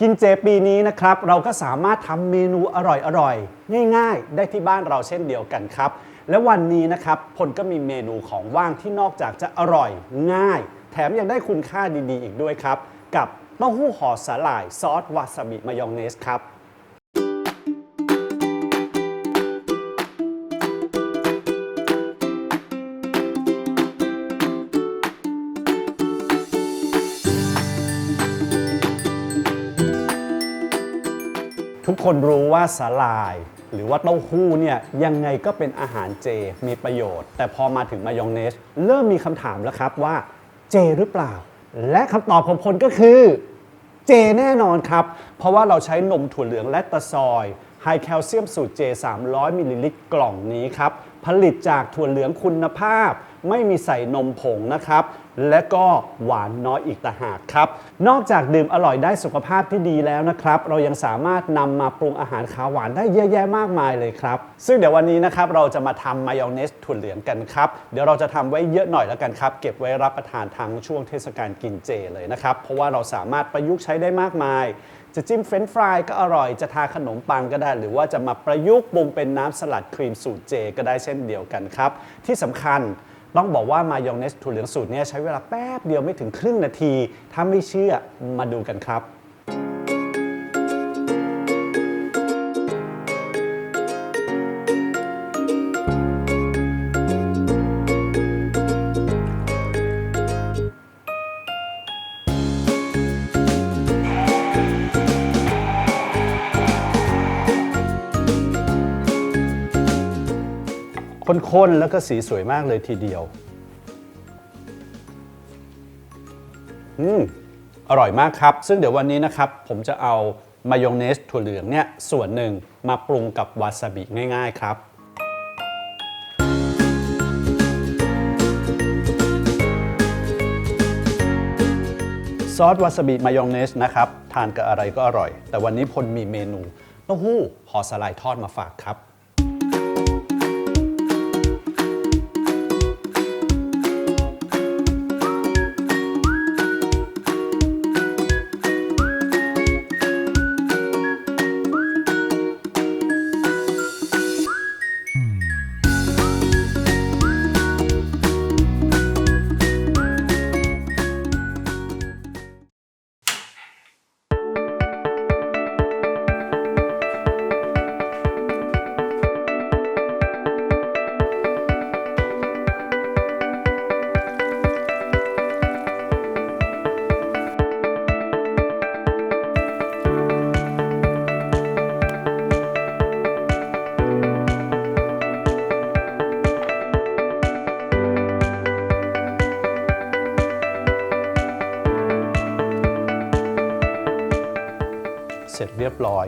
กินเจปีนี้นะครับ เราก็สามารถทำเมนูอร่อยๆ ง่ายๆ ได้ที่บ้านเราเช่นเดียวกันครับ และวันนี้นะครับพลก็มีเมนูของว่างที่นอกจากจะอร่อยง่าย แถมยังได้คุณค่าดีๆ อีกด้วยครับ กับเต้าหู้ห่อสาหร่ายซอสวาซาบิมายองเนสครับ ทุกคนรู้ว่าสาหร่าย หรือว่าเต้าหู้เนี่ยยังไงก็เป็นอาหารเจมีประโยชน์ แต่พอมาถึงมายองเนส เริ่มมีคำถามแล้วครับว่าเจหรือเปล่า และคำตอบของคนก็คือเจแน่นอนครับ เพราะว่าเราใช้นมถั่วเหลืองและตะซอยไฮแคลเซียมสูตรเจ300มิลลิลิตรกล่องนี้ครับ ผลิตจากถั่วเหลืองคุณภาพ ไม่มีใส่นมผงนะครับ และก็หวานน้อยอีกต่างหากครับ นอกจากดื่มอร่อยได้สุขภาพที่ดีแล้วนะครับ เรายังสามารถนำมาปรุงอาหารขาวหวานได้เยอะแยะมากมายเลยครับ ซึ่งเดี๋ยววันนี้นะครับเราจะมาทำมายองเนสถั่วเหลืองกันครับ เดี๋ยวเราจะทำไว้เยอะหน่อยแล้วกันครับ เก็บไว้รับประทานทั้งช่วงเทศกาลกินเจเลยนะครับ เพราะว่าเราสามารถประยุกต์ใช้ได้มากมาย จะจิ้มเฟรนช์ฟรายก็อร่อยจะทาขนมปังก็ได้ หรือว่าจะมาประยุกต์ปรุงเป็นน้ำสลัดครีมสูตรเจ ก็ได้เช่นเดียวกันครับ ที่สำคัญต้องบอกว่ามายองเนสถั่วเหลืองสูตรนี้ใช้เวลาแป๊บเดียวไม่ถึงครึ่งนาที ถ้าไม่เชื่อมาดูกันครับ ข้นๆ แล้วก็สีสวยมากเลยทีเดียว อืม อร่อยมากครับ ซึ่งเดี๋ยววันนี้นะครับ ผมจะเอามายองเนสถั่วเหลืองเนี่ยส่วนหนึ่งมาปรุงกับวาซาบิง่าย ๆ ครับซอสวาซาบิมายองเนสนะครับ ทานกับอะไรก็อร่อย แต่วันนี้พลมีเมนูเต้าหู้ห่อสลายทอดมาฝากครับ เสร็จเรียบร้อย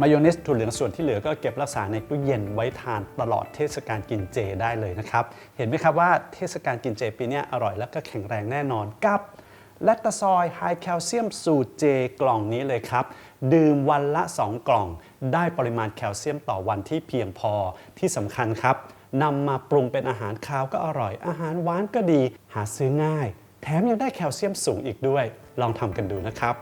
มายองเนสถั่วเหลืองส่วนที่เหลือก็เก็บรักษาในตู้เย็นไว้ทานตลอดเทศกาลกินเจได้เลยนะครับ เห็นไหมครับว่าเทศกาลกินเจปีนี้อร่อยแล้วก็แข็งแรงแน่นอนกับแลคตาซอยไฮแคลเซียมสูตรเจกล่องนี้เลยครับ ดื่มวันละ 2 กล่อง ได้ปริมาณแคลเซียมต่อวันที่เพียงพอที่สำคัญครับนำมาปรุงเป็นอาหารคาวก็อร่อย อาหารหวานก็ดี หาซื้อง่าย แถมยังได้แคลเซียมสูงอีกด้วย ลองทำกันดูนะครับ